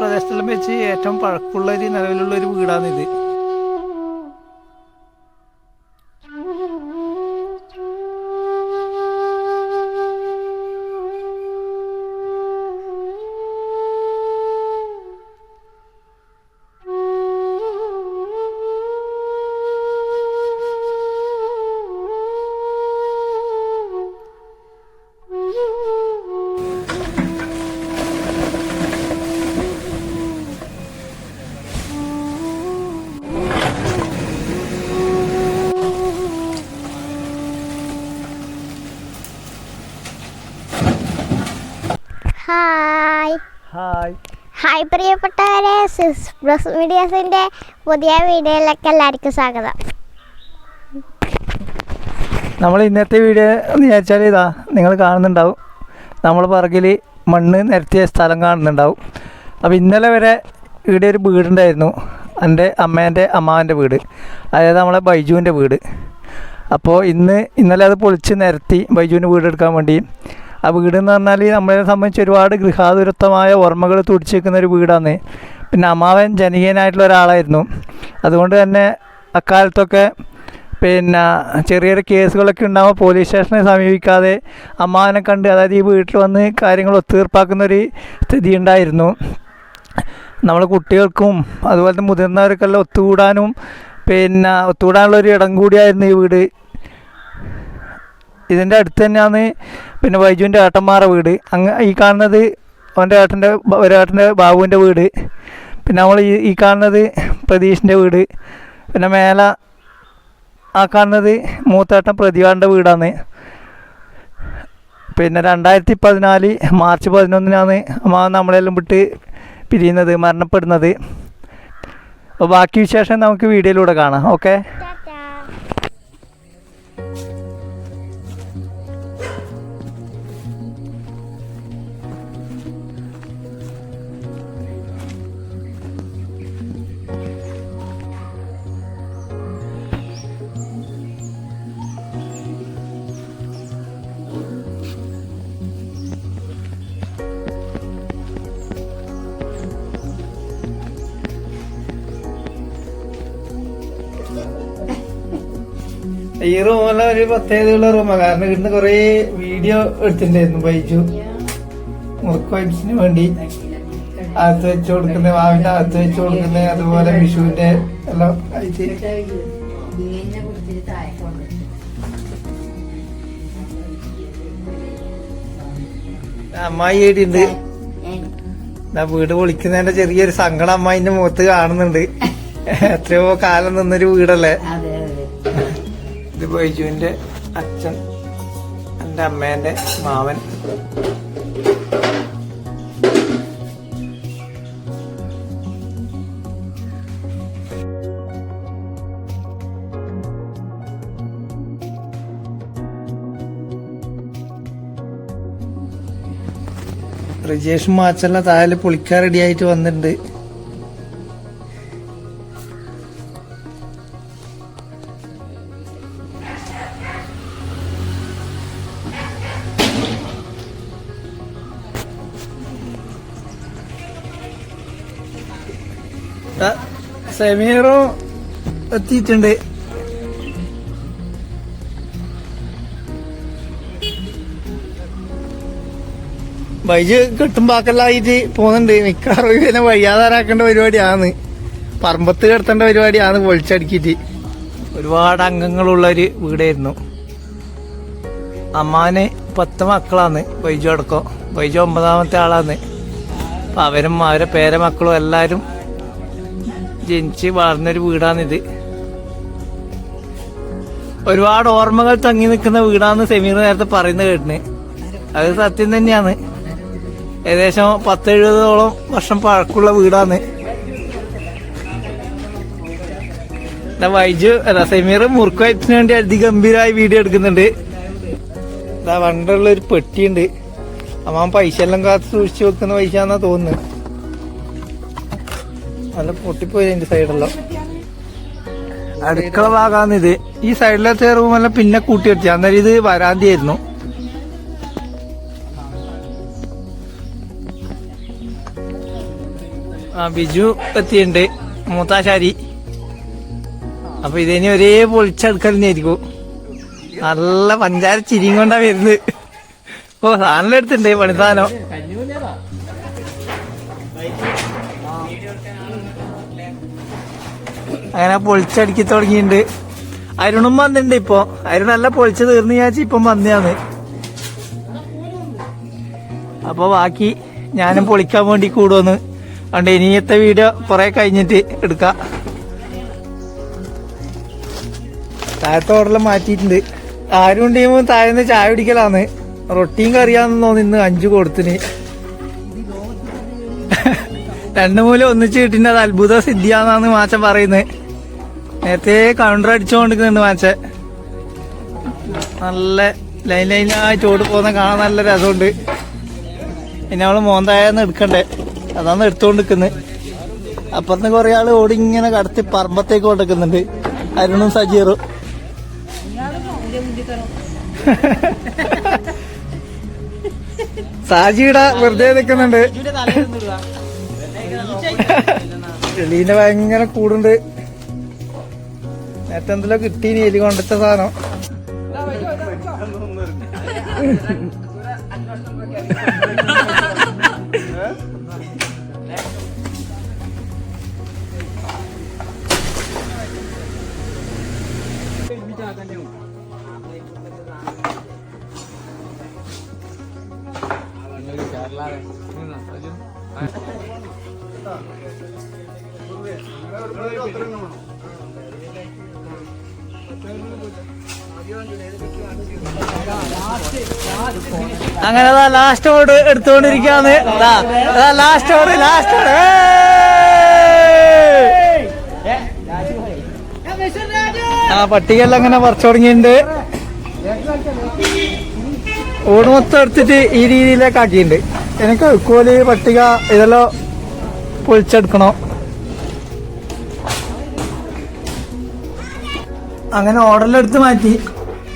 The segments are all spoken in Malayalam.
പ്രദേശത്തെല്ലാം വെച്ച് ഏറ്റവും പഴക്കമുള്ള ഒരു നിലവിലുള്ള ഒരു വീടാണിത്. ഹായ്. ഹായ്. ഹായ് പ്രിയപ്പെട്ടവരെ സിസ് പ്ലസ് മീഡിയാസിന്റെ പുതിയ വീഡിയോയിലേക്ക് എല്ലാവർക്കും സ്വാഗതം. നമ്മൾ ഇന്നത്തെ വീഡിയോ എന്ന് വിചാരിച്ചാൽ ഇതാ നിങ്ങൾ കാണുന്നുണ്ടാവും. നമ്മൾ പറകിൽ മണ്ണ് നിരത്തിയ സ്ഥലം കാണുന്നുണ്ടാവും. അപ്പോൾ ഇന്നലെ വരെ ഇവിടെ ഒരു വീടുണ്ടായിരുന്നു. എന്റെ അമ്മേന്റെ അമ്മാവന്റെ വീട്. അതായത് നമ്മളെ ബൈജുവിന്റെ വീട്. അപ്പോൾ ഇന്ന് ഇന്നലെ അത് പൊളിച്ച് നിരത്തി ബൈജുവിന്റെ വീട് എടുക്കാൻ വേണ്ടി ആ വീട് എന്ന് പറഞ്ഞാൽ നമ്മളെ സംബന്ധിച്ച് ഒരുപാട് ഗൃഹാതുരത്വമായ ഓർമ്മകൾ തുടിച്ചേക്കുന്ന ഒരു വീടാണ് പിന്നെ അമ്മാവൻ ജനകീയനായിട്ടുള്ള ഒരാളായിരുന്നു. അതുകൊണ്ട് തന്നെ അക്കാലത്തൊക്കെ പിന്നെ ചെറിയ ചെറിയ കേസുകളൊക്കെ ഉണ്ടാകുമ്പോൾ പോലീസ് സ്റ്റേഷനെ സമീപിക്കാതെ അമ്മാവനെ കണ്ട് അതായത് ഈ വീട്ടിൽ വന്ന് കാര്യങ്ങൾ ഒത്തുതീർപ്പാക്കുന്ന ഒരു സ്ഥിതി ഉണ്ടായിരുന്നു നമ്മൾ കുട്ടികൾക്കും അതുപോലെ മുതിർന്നവർക്കെല്ലാം ഒത്തുകൂടാനും പിന്നെ ഒത്തുകൂടാനുള്ള ഒരു ഇടം കൂടിയായിരുന്നു ഈ വീട്. ഇതിന്റെ അടുത്ത് തന്നെയാണ് പിന്നെ വൈജുവിന്റെ ഏട്ടന്മാരുടെ വീട്. അങ്ങ് ഈ കാണുന്നത് അവന്റെ ഏട്ടന്റെ ഒരേട്ടന്റെ ബാബുവിന്റെ വീട്. പിന്നെ നമ്മൾ ഈ ഈ കാണുന്നത് പ്രതീഷിന്റെ വീട്. പിന്നെ മേല ആ കാണുന്നത് മൂത്തേട്ടൻ പ്രതിഭാന്റെ വീടാണ്. പിന്നെ രണ്ടായിരത്തി പതിനാല് മാർച്ച് പതിനൊന്നിനാണ് അമ്മ നമ്മളെല്ലാം വിട്ട് പിരിയുന്നത് മരണപ്പെടുന്നത്. അപ്പോൾ ബാക്കി വിശേഷം നമുക്ക് വീഡിയോയിലൂടെ കാണാം. ഓക്കെ? പ്രത്യേകതയുള്ള റൂമാണ് കാരണം ഇവിടുന്ന് കുറേ വീഡിയോ എടുത്തിട്ടുണ്ടായിരുന്നു ബൈജു. മുറുക്ക് വൈബ്സിന് വേണ്ടി. അകത്ത് വെച്ച് കൊടുക്കുന്ന വാവിന്റെ അകത്ത് വെച്ച് കൊടുക്കുന്ന അതുപോലെ വിഷുവിന്റെ എല്ലാം ആയിട്ട്. അമ്മായി ഏടിയുണ്ട് വീട് പൊളിക്കുന്നതിന്റെ ചെറിയൊരു സങ്കടം അമ്മായിന്റെ മുഖത്ത് കാണുന്നുണ്ട്. എത്രയോ കാലം നിന്നൊരു വീടല്ലേ? ഇത് ബൈജുവിന്റെ അച്ഛൻ എന്റെ അമ്മേന്റെ മാവൻ റിജേഷ് മാച്ചല്ല താഴെ പൊളിക്കാൻ റെഡിയായിട്ട് വന്നിട്ടുണ്ട്. സമീറും എത്തിയിട്ടുണ്ട്. വൈജ് കെട്ടുമ്പാക്കലായിട്ട് പോകുന്നുണ്ട്. മിക്കവാറും ഇവനെ വഴിയാതാരാക്കേണ്ട പരിപാടിയാണ് പറമ്പത്ത് കിടത്തേണ്ട പരിപാടിയാണ് പൊളിച്ചടുക്കിയിട്ട് ഒരുപാട് അംഗങ്ങളുള്ള ഒരു വീടായിരുന്നു. അമ്മാന് പത്ത് മക്കളാണ് ബൈജു അടക്കം. ബൈജു ഒമ്പതാമത്തെ ആളാണ് അപ്പം അവരും അവരെ പേരമക്കളും എല്ലാവരും ജനിച്ച് വളർന്നൊരു വീടാണിത്. ഒരുപാട് ഓർമ്മകൾ തങ്ങി നിൽക്കുന്ന വീടാന്ന് സെമീർ നേരത്തെ പറയുന്നത് കേട്ടിന്. അത് സത്യം തന്നെയാണ്. ഏകദേശം പത്തെഴുപതോളം വർഷം പഴക്കമുള്ള വീടാണ്. വൈജു അല്ല സെമീർ മുറുക്ക് വയറ്റിന് വേണ്ടി അതിഗംഭീരമായി വീഡിയോ എടുക്കുന്നുണ്ട്. ഇതാ വണ്ടുള്ള ഒരു പെട്ടിയുണ്ട്. അമ്മ പൈസ എല്ലാം കാത്ത് സൂക്ഷിച്ചു വെക്കുന്ന പൈസ എന്നാ തോന്നുന്നത്. നല്ല പൊട്ടിപ്പോയി സൈഡെല്ലാം അടുക്കള ഭാഗമാണ് ഇത് ഈ സൈഡിലത്തെ റൂമെല്ലാം പിന്നെ കൂട്ടി വെച്ചു. അന്നേരം ഇത് വരാന്തിയായിരുന്നു. ആ ബിജു എത്തിയുണ്ട് മൂത്താശാരി. അപ്പൊ ഇതിനി ഒരേ പൊളിച്ചെടുക്കലിനായിരിക്കും നല്ല പഞ്ചാര ചിരിയും കൊണ്ടാ വരുന്നത്. ഓ സാധനം എടുത്തിട്ടുണ്ട് പണി അങ്ങനെ പൊളിച്ചടിക്കി തുടങ്ങിയിട്ടുണ്ട് അരുണും വന്നിട്ടുണ്ട് ഇപ്പൊ. അരുണല്ല പൊളിച്ച് തീർന്നു വിചാരിച്ചു ഇപ്പം വന്നയാന്ന് അപ്പൊ ബാക്കി ഞാനും പൊളിക്കാൻ വേണ്ടി കൂടുവന്ന്. അതുകൊണ്ട് ഇനിയത്തെ വീഡിയോ കുറെ കഴിഞ്ഞിട്ട് എടുക്കാം. താഴത്തെ ഓർഡറിൽ മാറ്റിയിട്ടുണ്ട്. ആരും ഉണ്ടെങ്കിൽ താഴെ ചായ പിടിക്കലാന്ന് റൊട്ടിയും കറിയാന്ന് തോന്നി ഇന്ന് അഞ്ചു കൊടുത്തിന്. രണ്ടു മൂലം ഒന്നിച്ച് അത് അത്ഭുത സിദ്ധിയാന്നാണ് മാച്ചം പറയുന്നത്. നേരത്തെ കൗണ്ടർ അടിച്ചുകൊണ്ടിരിക്കുന്നുണ്ട് മാച്ചെ. നല്ല ലൈൻ ലൈനായിട്ട് ഓടി പോകുന്ന കാണാൻ നല്ല രസമുണ്ട്. പിന്നെ അവൾ മോന്തായെന്ന് എടുക്കണ്ടേ. അതാണ് എടുത്തുകൊണ്ടിരിക്കുന്നത് അപ്പുറത്ത് കുറെ ആൾ ഓടി ഇങ്ങനെ കടത്തി പറമ്പത്തേക്ക് കൊണ്ടിരിക്കുന്നുണ്ട് അരുണും സജീറും. സാജിയുടെ വെറുതെ നിൽക്കുന്നുണ്ട്. എലീന്റെ ഭയങ്കര കൂടുണ്ട്. നേരത്തെ എന്തെല്ലോ നീ എലി കൊണ്ടിട്ട സാധനം അങ്ങനെ ലാസ്റ്റ് ഓർഡർ എടുത്തുകൊണ്ടിരിക്കാന്ന് ലാസ്റ്റ് ഓർഡർ ലാസ്റ്റ് ഓർഡർ ആ പട്ടികയെല്ലാം അങ്ങനെ പറിച്ചു തുടങ്ങിയിട്ടുണ്ട്. ഓട് മൊത്തം എടുത്തിട്ട് ഈ രീതിയിലേക്ക് ആക്കിയിട്ടുണ്ട്. എനിക്ക് കോലി പട്ടിക ഇതെല്ലാം പൊളിച്ചെടുക്കണോ. അങ്ങനെ ഓർഡറിൽ എടുത്ത് മാറ്റി.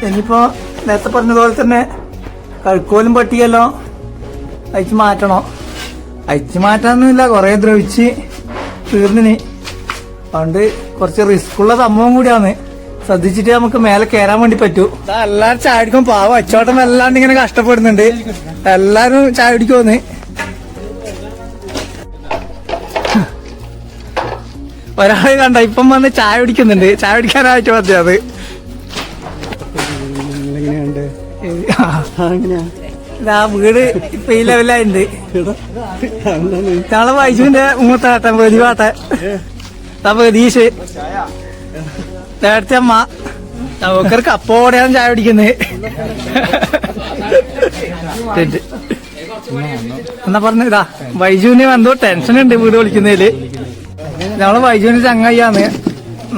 ഇനിയിപ്പോ നേരത്തെ പറഞ്ഞതുപോലെ തന്നെ കഴുക്കോലും പട്ടിയല്ലോ അയച്ചു മാറ്റണോ. അയച്ചു മാറ്റാനൊന്നുമില്ല കുറെ ദ്രവിച്ച് തീർന്നിന് അതുകൊണ്ട് കുറച്ച് റിസ്ക് ഉള്ള സംഭവം കൂടിയാണ്. ശ്രദ്ധിച്ചിട്ട് നമുക്ക് മേലെ കയറാൻ വേണ്ടി പറ്റൂ. എല്ലാരും ചാടിക്കും പാവം അച്ചോട്ടം വല്ലാണ്ട് ഇങ്ങനെ കഷ്ടപ്പെടുന്നുണ്ട്. എല്ലാരും ചായ ഒരാളെ കണ്ട ഇപ്പം വന്ന് ചായ കുടിക്കുന്നുണ്ട്. ചായ കുടിക്കാനായിട്ട് മതി എങ്ങനെയുണ്ട് ആ വീട് ഇപ്പൊ ഈ നാളെ വൈജുവിന്റെ മൂത്താട്ടൻ പ്രതിപാട്ടൻ പ്രതീഷ്. നേരത്തെ അമ്മ. നമുക്കൊരു കപ്പോടെയാണ് ചായ പിടിക്കുന്നത് എന്നാ പറഞ്ഞതാ വൈജുവിന് എന്തോ ടെൻഷൻ ഉണ്ട് വീട് വിളിക്കുന്നതിൽ. ഞങ്ങൾ വൈജുവിന് ചങ്ങായിയാണ്.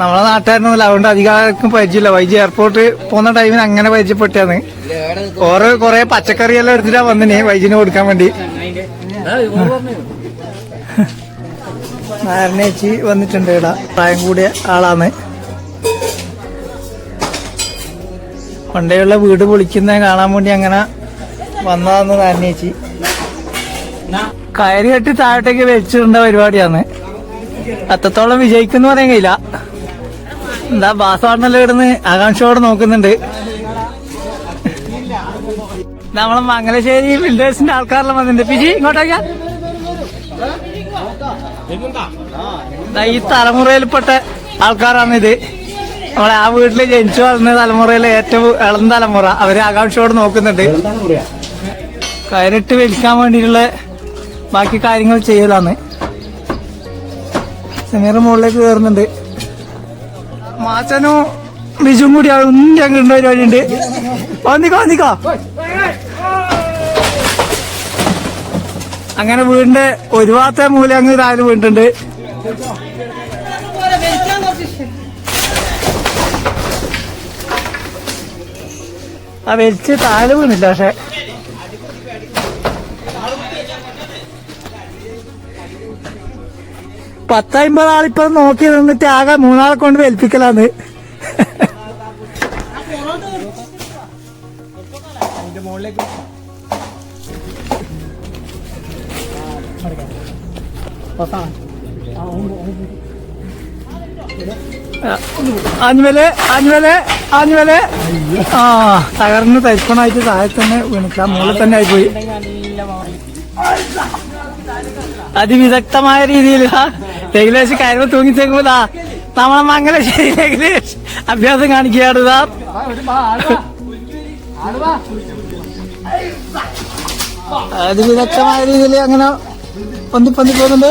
നമ്മളെ നാട്ടുകാരനൊന്നും അതുകൊണ്ട് അധികം പരിചയമില്ല. വൈജി എയർപോർട്ട് പോകുന്ന ടൈമിന് അങ്ങനെ പരിചയപ്പെട്ടാണ് ഓരോ പച്ചക്കറി പച്ചക്കറിയെല്ലാം എടുത്തിട്ടാ വന്നിനെ വൈജിന് കൊടുക്കാൻ വേണ്ടി. നാരണേച്ചി വന്നിട്ടുണ്ട് ഇടാ പ്രായം കൂടിയ ആളാണ്. പണ്ടേയുള്ള വീട് പൊളിക്കുന്ന കാണാൻ വേണ്ടി അങ്ങനെ വന്നതാന്ന് നാരണേച്ചി കയറി കെട്ടി താഴത്തേക്ക് വെച്ചിട്ടുണ്ട പരിപാടിയാണ്. അത്രത്തോളം വിജയിക്കുന്നു പറയാൻ കഴിയില്ല. എന്താ ബാസാറിനെല്ലാം ഇടുന്ന് ആകാംക്ഷയോടെ നോക്കുന്നുണ്ട്. നമ്മളെ മംഗലശ്ശേരി ബിൽഡേഴ്സിന്റെ ആൾക്കാരെല്ലാം വന്നിട്ടുണ്ട് പിജി ഇങ്ങോട്ടേക്കാ. ഈ തലമുറയിൽപ്പെട്ട ആൾക്കാരാണ് ഇത് നമ്മളെ ആ വീട്ടിൽ ജനിച്ചു വളർന്ന തലമുറയിലെ ഏറ്റവും ഇളം തലമുറ. അവർ ആകാംക്ഷയോട് നോക്കുന്നുണ്ട്. കയറിട്ട് വലിക്കാൻ വേണ്ടിയിട്ടുള്ള ബാക്കി കാര്യങ്ങൾ ചെയ്യലാണ്. സമീർ മുകളിലേക്ക് കയറുന്നുണ്ട് മാച്ചനും ബിജും കൂടി ഒന്നും ഞങ്ങളുടെ പരിപാടിയുണ്ട് വന്നിക്കോ വന്നിക്കോ അങ്ങനെ വീടിന്റെ ഒരു ഭാഗത്തെ മൂല അങ്ങ് താഴെ വീണിട്ടുണ്ട്. ആ വലിച്ച് താഴെ വീണില്ല പക്ഷെ. പത്തമ്പത് ആളിപ്പം നോക്കി നിന്നിട്ട് ആകെ മൂന്നാളെ കൊണ്ട് ഏൽപ്പിക്കലാന്ന്. അഞ്ഞുവലെ അഞ്ഞുവലെ അഞ്ഞുവലെ ആ തകർന്ന് തരിപ്പണായിട്ട് താഴെ തന്നെ വീണിക്ക മുകളിൽ തന്നെ ആയിപ്പോയി. അതിവിദഗ്ധമായ രീതിയിൽ ഏകദേശം കയറുമ്പോൾ തൂങ്ങിത്തേക്കുമ്പോഴാ നമ്മളെ മംഗലശ്ശേരി ഏകദേശം അഭ്യാസം കാണിക്കുകയാണ് ഇതാ വിദഗ്ധമായ രീതിയിൽ അങ്ങനെ പൊന്തി പൊന്തി പോകുന്നുണ്ട്.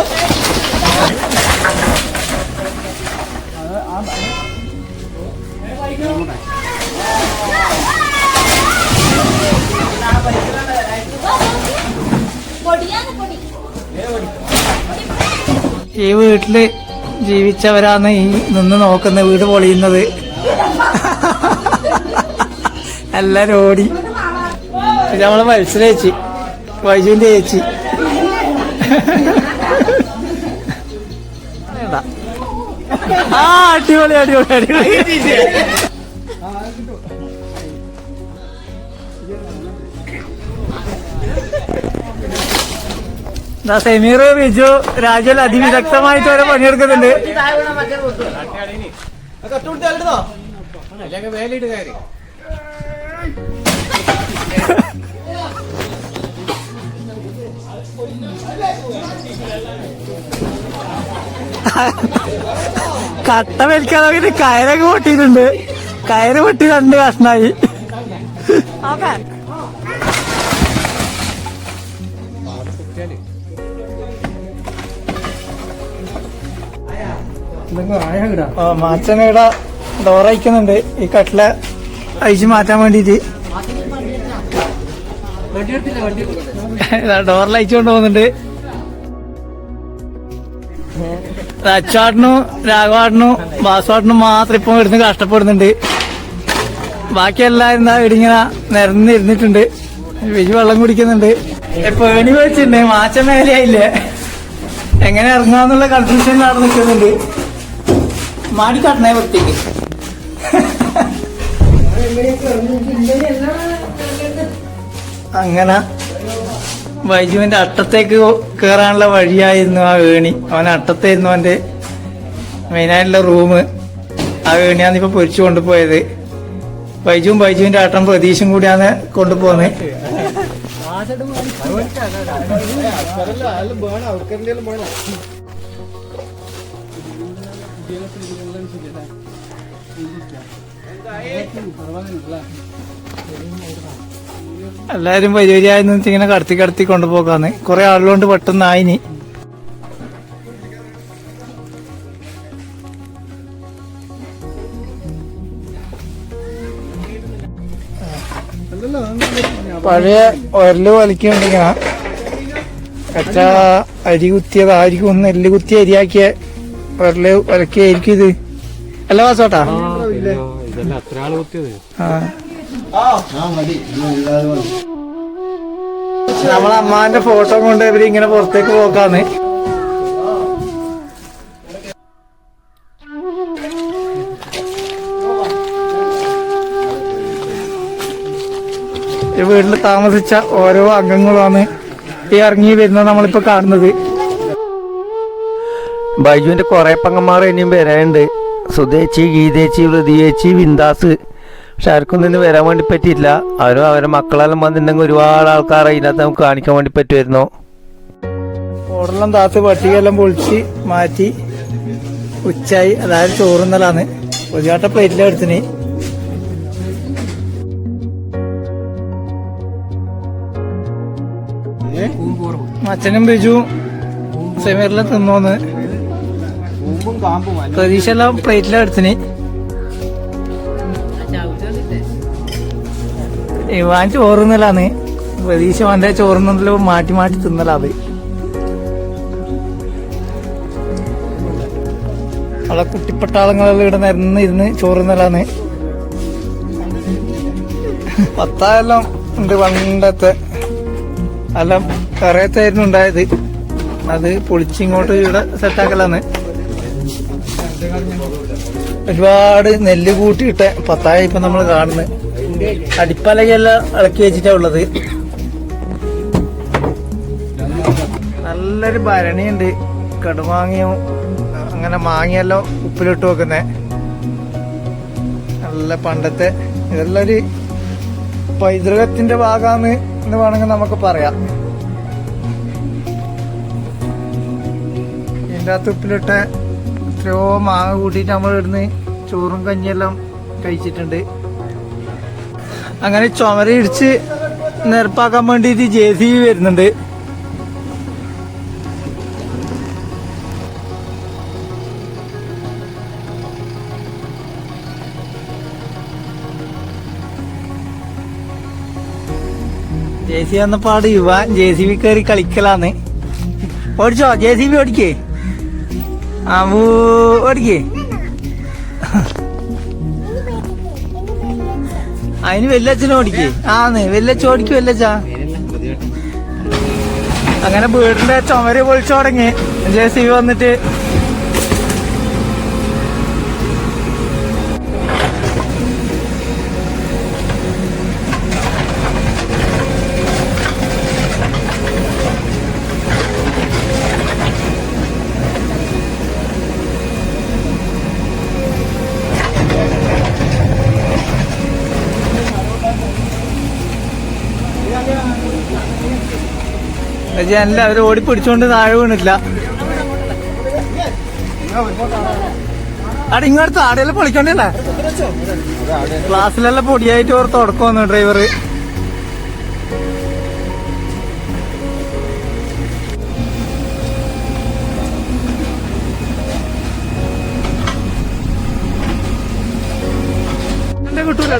ഈ വീട്ടിൽ ജീവിച്ചവരാണ് ഈ നിന്ന് നോക്കുന്ന വീട് പൊളിയുന്നത്. എല്ലാരും ഓടി. പിന്നെ നമ്മളെ മത്സര ചേച്ചി വൈജുവിന്റെ ചേച്ചി. ആ അടിപൊളി അടിപൊളി അടിപൊളി. സെമീർ ബിജു രാജൽ അതിവിദഗ്ധമായിട്ട് വരെ പണിയെടുക്കുന്നുണ്ട്. കട്ട വലിക്കാതെ കയറൊക്കെ പൊട്ടിയിട്ടുണ്ട്. കയറ് പൊട്ടി രണ്ട് കഷ്ണായി. ആ ഡോർ ഡോറയിക്കുന്നുണ്ട് ഈ കട്ടില അഴിച്ചു മാറ്റാൻ വേണ്ടിട്ട്. ഡോറിൽ അയച്ചുകൊണ്ട് പോകുന്നുണ്ട്. അച്ചാട്ടിനും രാഘവാട്ടിനും ബാസുവാട്ടിനും മാത്രം ഇപ്പം ഇവിടുന്ന് കഷ്ടപ്പെടുന്നുണ്ട്. ബാക്കി എല്ലാവരും എന്താ ഇടിങ്ങനെ നിരന്നിരുന്നിട്ടുണ്ട്. വിജു വെള്ളം കുടിക്കുന്നുണ്ട്. ഇപ്പൊ പേണി വെച്ചിട്ടുണ്ട് മാച്ച മേലെയായില്ലേ എങ്ങനെ ഇറങ്ങാന്നുള്ള കൺഫ്യൂഷൻ നിൽക്കുന്നുണ്ട്. മാടി കട്ടണേ വൃത്തിക്ക് അങ്ങനെ വൈജുവിന്റെ അട്ടത്തേക്ക് കേറാനുള്ള വഴിയായിരുന്നു ആ ഏണി അവൻ അട്ടത്തായിരുന്നു അവന്റെ മെയിനായിട്ടുള്ള റൂം ആ ഏണിയാണ് ഇപ്പൊ പൊരിച്ചു കൊണ്ടുപോയത്. വൈജുവും വൈജുവിന്റെ ആട്ടം പ്രതീക്ഷയും കൂടിയാണ് കൊണ്ടുപോകുന്നത്. എല്ലാരും പരിപാടിയായി നിന്ന് ഇങ്ങനെ കടത്തി കടത്തി കൊണ്ടുപോകാന്ന് കൊറേ ആളുകൊണ്ട് പെട്ടെന്ന് ആയിനി പഴയ ഒരൽ വലിക്കുന്നുണ്ടെങ്കിൽ കച്ച അരി കുത്തിയത്. ആയിരിക്കും ഒന്ന് എല്ല് കുത്തി അരിയാക്കിയ ഒരൽ വലക്കിയായിരിക്കും ഇത്. അല്ല വാസോട്ടാ? ഇതല്ല അത്ര ആൾ കുത്തിയത്. ആ. നമ്മളെ അമ്മാന്റെ ഫോട്ടോ കൊണ്ട് ഇവർ ഇങ്ങനെ പുറത്തേക്ക് പോക്കാന്ന്. ഈ വീട്ടിൽ താമസിച്ച ഓരോ അംഗങ്ങളാണ് ഈ ഇറങ്ങി വരുന്നത് നമ്മളിപ്പോ കാണുന്നത്. ബൈജുവിന്റെ കൊറേ പങ്ങന്മാർ ഇനിയും വരാനുണ്ട്. സുധേച്ചി ഗീതേച്ചി വൃതിയേച്ചി വിന്ദാസ് പക്ഷെ ആർക്കൊന്നും ഇന്ന് വരാൻ വേണ്ടി പറ്റിയില്ല അവരും അവരെ മക്കളെല്ലാം വന്നിട്ടുണ്ടെങ്കിൽ ഒരുപാട് ആൾക്കാർ അതിനകത്ത് നമുക്ക് കാണിക്കാൻ വേണ്ടി പറ്റുമായിരുന്നു. ഓടെല്ലാം താത്ത് പട്ടികയെല്ലാം പൊളിച്ച് മാറ്റി ഉച്ചായി അതായത് ചോറുന്നലാണ് ഒരു ചാട്ട പ്ലേറ്റിലെടുത്തിന് അച്ഛനും ബിജു സെമീറിലും തിന്നോന്ന്. പ്രതീക്ഷ എല്ലാം പ്ലേറ്റിലെടുത്തിന് ഇവാൻ ചോറുന്നലാണ് പ്രതീക്ഷ വന്റെ ചോറുന്നല്ലോ മാറ്റി മാറ്റി തിന്നലാ അത്. അവിടെ കുട്ടിപ്പട്ടാളങ്ങളെല്ലാം ഇവിടെ നിരന്ന് ഇരുന്ന് ചോറുന്നലാന്ന്. പത്തായെല്ലാം ഉണ്ട് പണ്ടത്തെ. എല്ലാം കറയത്തായിരുന്നു ഉണ്ടായത്. അത് പൊളിച്ചിങ്ങോട്ട് ഇവിടെ സെറ്റാക്കലാന്ന് ഒരുപാട് നെല്ല് കൂട്ടിയിട്ട പത്തായ ഇപ്പൊ നമ്മൾ കാണുന്നത്. അടിപ്പലകയെല്ലാം ഇളക്കി വെച്ചിട്ടാ ഉള്ളത്. നല്ലൊരു ഭരണിയുണ്ട്. കടുമാങ്ങയും അങ്ങനെ മാങ്ങയെല്ലാം ഉപ്പിലിട്ട് വെക്കുന്നേ. നല്ല പണ്ടത്തെ ഇതെല്ലാം ഒരു പൈതൃകത്തിന്റെ ഭാഗമാണ് എന്ന് വേണമെങ്കിൽ നമുക്ക് പറയാം. ഇതിന്റെ അകത്ത് ഉപ്പിലിട്ട എത്രയോ മാങ്ങ കൂട്ടിയിട്ട് നമ്മൾ ഇവിടുന്ന് ചോറും കഞ്ഞിയെല്ലാം കഴിച്ചിട്ടുണ്ട്. അങ്ങനെ ചുമര ഇടിച്ച് നിരപ്പാക്കാൻ വേണ്ടിയിട്ട് ജെ സി ബി വരുന്നുണ്ട്. ജെ സി വന്നപ്പാട് യുവാൻ ജെ സി ബി കയറി കളിക്കലാന്ന്. ഓടിച്ചോ? ജെ സി ബി ഓടിക്കേ? ആ ഓടിക്കേ. അതിന് വെല്ലച്ചനും ഓടിക്കേ. ആന്ന് വെല്ലച്ച ഓടിക്കും വെല്ലച്ച അങ്ങനെ വീടിന്റെ ചുമര് പൊളിച്ചു തുടങ്ങി ജെ സി ബി വന്നിട്ട് അവർ ഓടി പിടിച്ചോണ്ട് താഴെ വീണില്ല അവിടെ ഇങ്ങോട്ട് ആടെയെല്ലാം പൊളിക്കണ്ടല്ലേ ക്ലാസ്സിലെല്ലാം പൊടിയായിട്ട് ഓർ തുടക്കം വന്നു ഡ്രൈവർ കിട്ടൂല.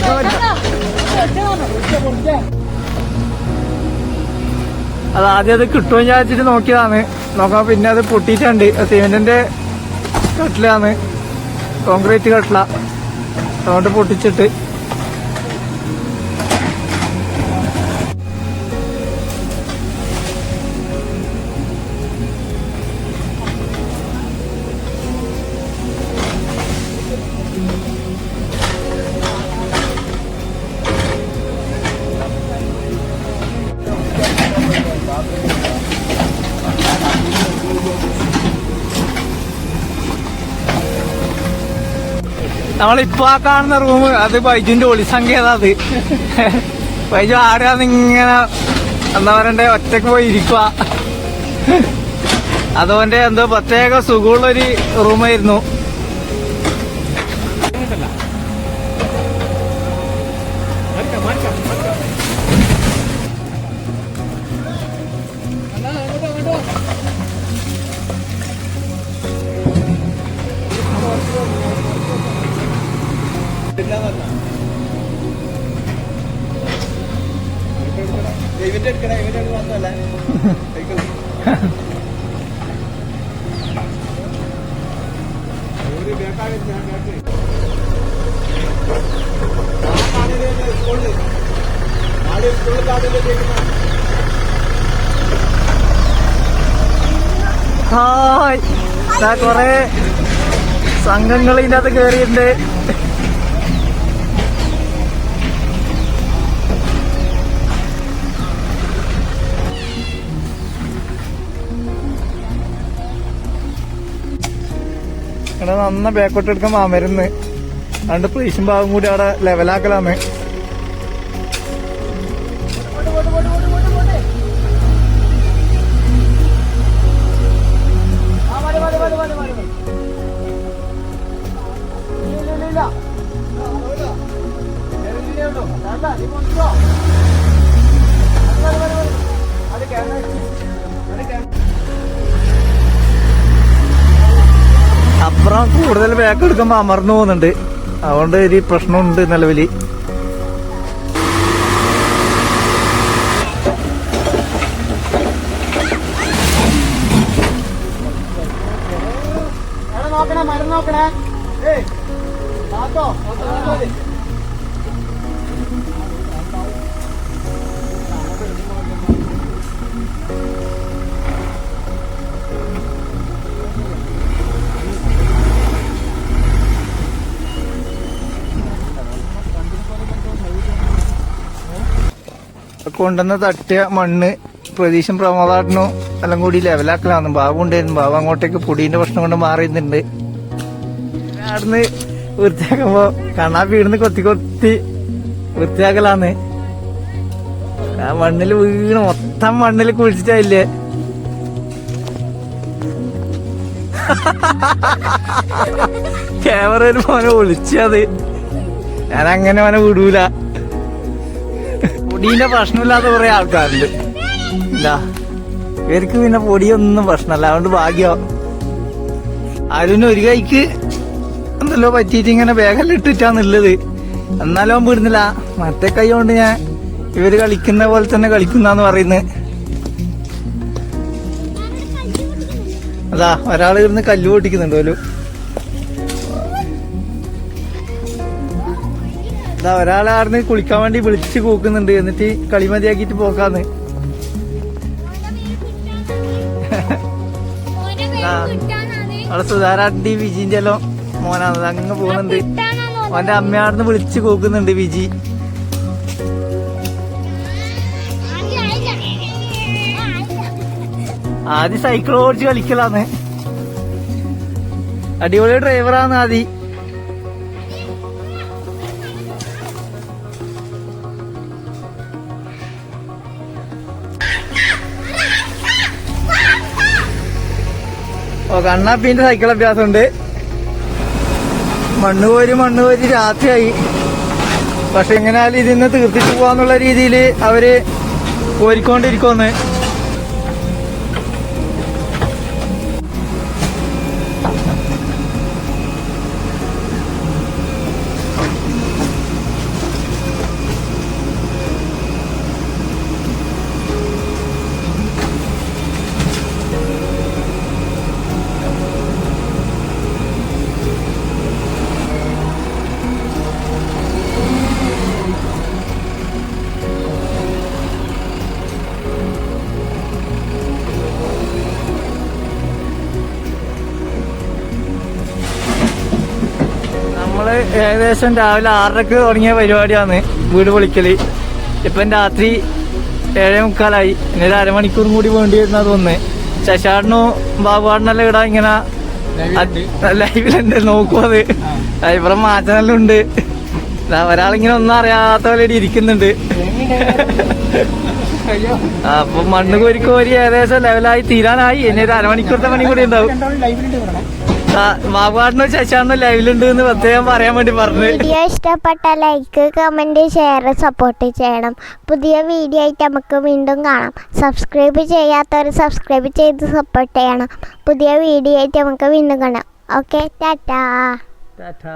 അത് ആദ്യം അത് കിട്ടുമെന്ന് വിചാരിച്ചിട്ട് നോക്കിയതാണ്. നോക്കാം പിന്നെ അത് പൊട്ടിയിട്ടുണ്ട്. സിമെന്റിന്റെ കട്ടിലാണ്. കോൺക്രീറ്റ് കട്ടില. അതുകൊണ്ട് പൊട്ടിച്ചിട്ട്. നമ്മളിപ്പോ ആ കാണുന്ന റൂം അത് ബൈജുന്റെ ഒളിസംഖ്യത അത്? ബൈജു ആടെയാന്ന് ഇങ്ങനെ എന്താ പറയണ്ടേ ഒറ്റയ്ക്ക് പോയി ഇരിക്കുക അതോന്റെ എന്തോ പ്രത്യേക സുഖമുള്ളൊരു റൂമായിരുന്നു ഹായ് കൊറേ സംഘങ്ങൾ ഇതിനകത്ത് അകത്ത് നന്ന ബാക്കോട്ട് എടുക്കാൻ മാമരുന്ന്. അതുകൊണ്ട് പ്ലീസും ഭാഗം കൂടി അവിടെ ലെവലാക്കലാന്ന് ബാക്ക് എടുക്കുമ്പോ അമർന്നു പോകുന്നുണ്ട്. അതുകൊണ്ട് ഒരു പ്രശ്നമുണ്ട് നിലവിൽ നോക്കണേ മരം നോക്കണേ. കൊണ്ടുവന്ന് തട്ടിയ മണ്ണ് പ്രതീക്ഷം പ്രമോദാട്ടനും എല്ലാം കൂടി ലെവലാക്കലാന്ന്. ബാബു ഉണ്ടായിരുന്നു. ബാബു അങ്ങോട്ടേക്ക് പൊടീന്റെ പ്രശ്നം കൊണ്ട് മാറിയുന്നുണ്ട് അവിടുന്ന് വൃത്തിയാക്കുമ്പോ കണ്ണാ വീടുന്ന് കൊത്തി കൊത്തി വൃത്തിയാക്കലാന്ന്. ആ മണ്ണിൽ വീണ് മൊത്തം മണ്ണിൽ കുഴിച്ചിട്ടില്ലേ? ക്യാമറയിൽ മോനെ ഒളിച്ചത്. ഞാൻ അങ്ങനെ മോനെ വിടൂല. പൊടീന്റെ പ്രശ്നമില്ലാത്ത കുറെ ആൾക്കാരുണ്ട്. എന്താ ഇവർക്ക് പിന്നെ പൊടിയൊന്നും പ്രശ്നമല്ല. അതുകൊണ്ട് ഭാഗ്യം. അരുണ് ഒരു കൈക്ക് എന്തല്ലോ പറ്റിയിട്ട് ഇങ്ങനെ ഇട്ടിട്ടാന്നുള്ളത് എന്നാലും അവൻ വിടുന്നില്ല. മറ്റേ കൈ കൊണ്ട് ഞാൻ ഇവർ കളിക്കുന്ന പോലെ തന്നെ കളിക്കുന്നാന്ന് പറയുന്നത്. അതാ ഒരാൾ ഇരുന്ന് കല്ല് പൊട്ടിക്കുന്നുണ്ട് പോലും അതാ ഒരാളാർന്ന് കുളിക്കാൻ വേണ്ടി വിളിച്ച് കൂക്കുന്നുണ്ട്. എന്നിട്ട് കളിമതിയാക്കിട്ട് പോക്കാന്ന്. അവിടെ സുധാരാട്ടി വിജിന്റെ എല്ലാം മോനാണ്. അങ്ങ് പോകുന്നുണ്ട്. അവന്റെ അമ്മയാർന്ന് വിളിച്ച് കൂക്കുന്നുണ്ട് വിജി. ആദ്യം സൈക്കിൾ ഓടിച്ച് കളിക്കലാന്ന്. അടിപൊളി ഡ്രൈവറാന്ന് ആദി. കണ്ണാപ്പിന്റെ സൈക്കിൾ അഭ്യാസം ഉണ്ട് മണ്ണ് കോരി മണ്ണ് കോരി രാത്രിയായി. പക്ഷെ എങ്ങനെയാലും ഇതിന്ന് തീർത്തിട്ട് പോവാന്നുള്ള രീതിയിൽ അവർ കോരിക്കൊണ്ടിരിക്കുമെന്ന് ഏകദേശം രാവിലെ ആറരക്ക് തുടങ്ങിയ പരിപാടിയാണ് വീട് പൊളിക്കൽ. ഇപ്പം രാത്രി ഏഴേ മുക്കാലായി. ഇനി ഒരു അരമണിക്കൂർ കൂടി വേണ്ടി വരുന്ന ഒന്ന് ശശാടനും ബാബുവാടനെല്ലാം ഇവിടെ ഇങ്ങനെ ലൈവിലുണ്ട് നോക്കും അത്. ഇവിടെ മാറ്റനെല്ലാം ഉണ്ട് ഒരാളിങ്ങനെ ഒന്നും അറിയാത്ത പോലെ ഇരിക്കുന്നുണ്ട്. അപ്പൊ മണ്ണ് കോരി കോരി ഏകദേശം ലെവലായി തീരാനായി. ഇനി ഒരു അരമണിക്കൂറത്തെ പണി കൂടി ഉണ്ടാവും. ബാബുവാടനും ശശാടനും ലൈവിലുണ്ട് എന്ന് പ്രത്യേകം പറയാൻ വേണ്ടി പറഞ്ഞു. വീഡിയോ ഇഷ്ടപ്പെട്ട ലൈക്ക് കമന്റ് ഷെയർ സപ്പോർട്ട് ചെയ്യണം. പുതിയ വീഡിയോ ആയിട്ട് നമുക്ക് വീണ്ടും കാണാം. സബ്സ്ക്രൈബ് ചെയ്യാത്തവർ സബ്സ്ക്രൈബ് ചെയ്ത് സപ്പോർട്ട് ചെയ്യണം. പുതിയ വീഡിയോ ആയിട്ട് നമുക്ക് വീണ്ടും കാണാം. Okay tata tata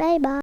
bye bye